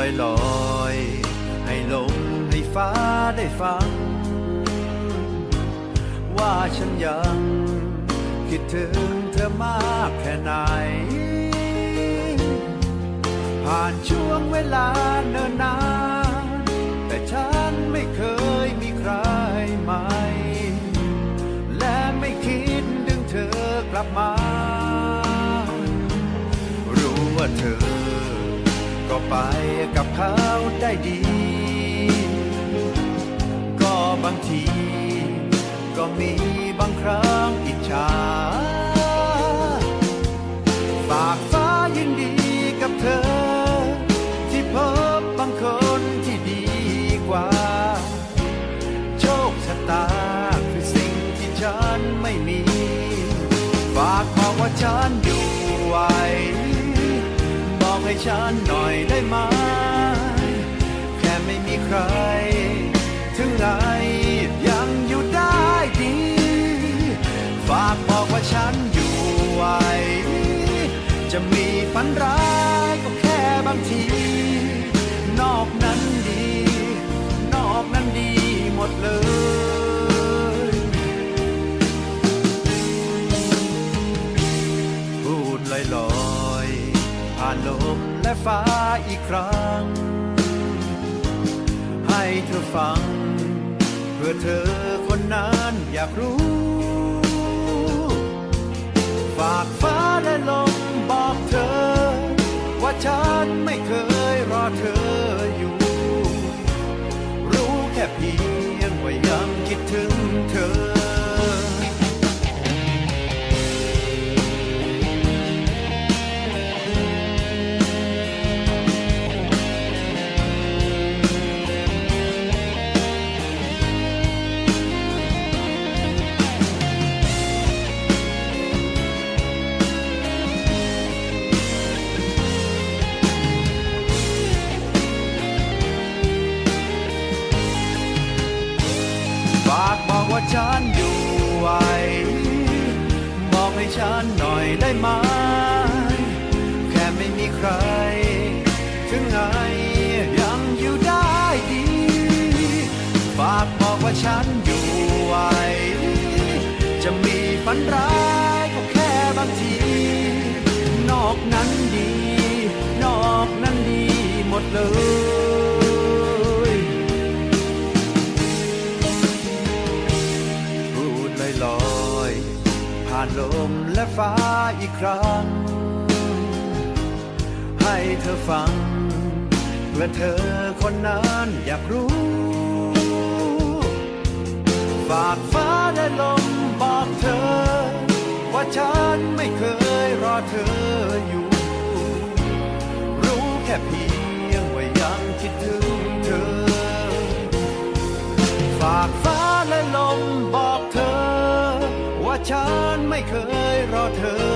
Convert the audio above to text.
อยลอยๆให้ลมให้ฟ้าได้ฟัง ว่าฉันยัง คิดถึงเธอมากแค่ไหน ผ่านช่วงเวลาเนิ่นนาน แต่ฉันไม่เคยมีใครใหม่และไม่คิดดึงเธอกลับมา รู้ว่าเธอ ก็ไปกับเขาได้ดี ก็บางที ก็มีบางครั้งอิจฉาฝากฟ้ายินดีกับเธอ ที่พบบางคนที่ดีกว่า โชคชะตาคือสิ่งที่ฉันไม่มี ฝากบอกว่าฉัน ฉันหน่อยได้ไหม แค่ไม่มีใคร ถึงไงยังอยู่ได้ดี ฝากบอกว่าฉันอยู่ไหว จะมีฝันร้ายก็แค่บางที นอกนั้นดี นอกนั้นดีหมดเลย ลมและฟ้าอีกครั้ง ให้เธอฟัง เพื่อเธอคนนั้นอยากรู้ ฉันอยู่ไหวบอกให้ฉันหน่อยได้ไหม แค่ไม่มีใคร ถึงไงยังอยู่ได้ดี ฝากบอกว่าฉันอยู่ไหวจะมีฝันร้ายานลมและฟ้าอีกครั้ง ให้เธอฟังเพื่อเธอคนนั้นอยากรู้ ฝากฟ้าและลมบอกเธอ ว่าฉันไม่เคยรอเธออยู่ รู้แค่เพียงว่ายังคิดถึงเธอ ฝากฟ้าและลมบอกเธอ ว่าฉัน ไม่เคยรอเธอ